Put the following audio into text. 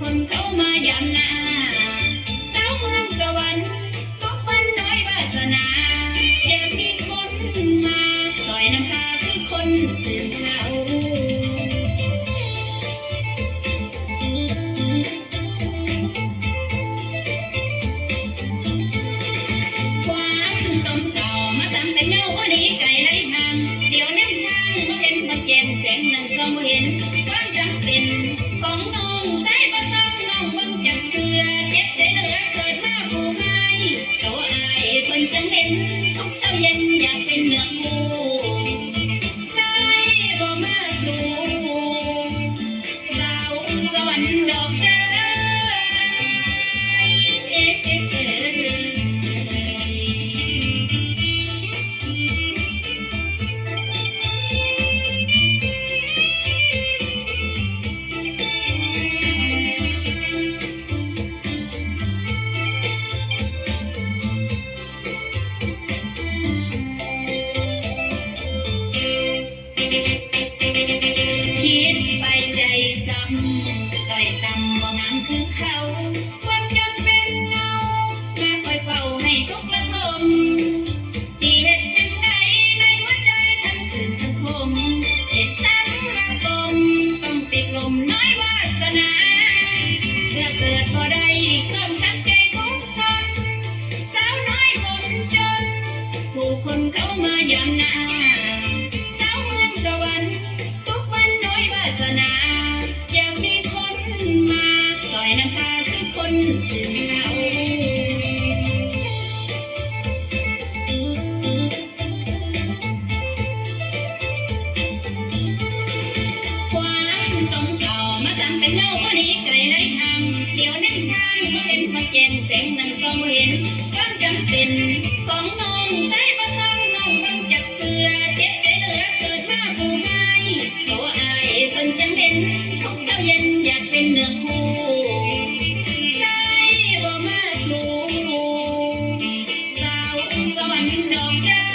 คนเขามายามนาสาเมืองสวรรค์ตวันน้อยวาสนา อยามีคนมาซอยนำพาคือคนตื่นเท้า love them. เฝ้าให้ทุกระทมเห็ดจังไดในหังคืนทั้มเข้ามดลมน้อยวาสนาเพื่อเกิดบ่ได้ต้องตั้งใจทุกคนสาน้อยคนจน ผู้คนเขามายามหน้า hiền phèn nằm không hiền. Con chẳng tình con non tay bắt con nòng băng chặt cưa chết cái lửa cơn ma phù mai. Tổ ai phân chẳng hình không sao dân giặc tên nước mù Hãy subscribe cho kênh sao Mì Gõ Để không bỏ